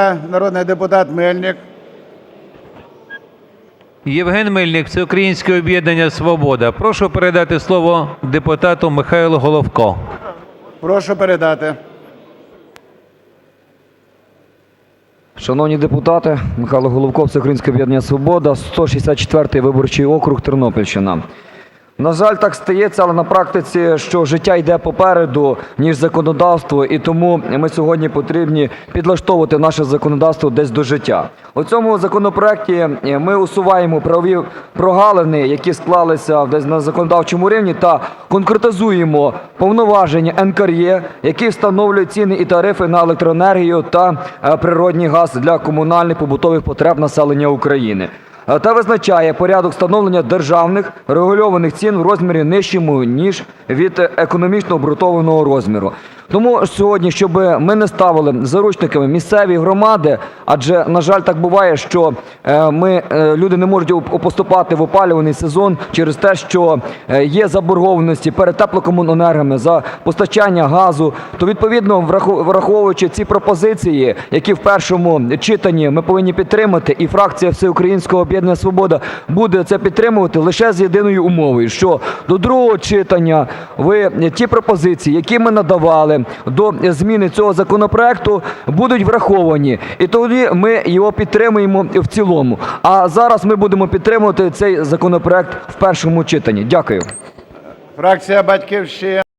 Народний депутат Мельник. Євген Мельник, Всеукраїнське об'єднання Свобода. Прошу передати слово депутату Михайлу Головко. Прошу передати. Шановні депутати, Михайло Головко, Всеукраїнське об'єднання Свобода, 164-й виборчий округ Тернопільщина. На жаль, так стається, але на практиці, що життя йде попереду, ніж законодавство, і тому ми сьогодні потрібні підлаштовувати наше законодавство десь до життя. У цьому законопроекті ми усуваємо правові прогалини, які склалися десь на законодавчому рівні, та конкретизуємо повноваження НКРЄ, які встановлюють ціни і тарифи на електроенергію та е, природній газ для комунальних побутових потреб населення України е, та визначає порядок встановлення державних регульованих цін в розмірі нижчому, ніж від економічно обґрунтованого розміру. Тому сьогодні, щоб ми не ставили заручниками місцеві громади, адже, на жаль, так буває, що е, ми, е, люди не можуть поступати в опалюваний сезон через те, що е, є заборгованості перед теплокомуненергами за постачання газу, то відповідно, враховуючи ці пропозиції, які в першому читанні ми повинні підтримати, і фракція Всеукраїнського об'єднання Свобода буде це підтримувати лише з єдиною умовою, що до другого читання ви ті пропозиції, які ми надавали до зміни цього законопроекту, будуть враховані, і тоді ми його підтримуємо в цілому. А зараз ми будемо підтримувати цей законопроект в першому читанні. Дякую. Фракція Батьківщина.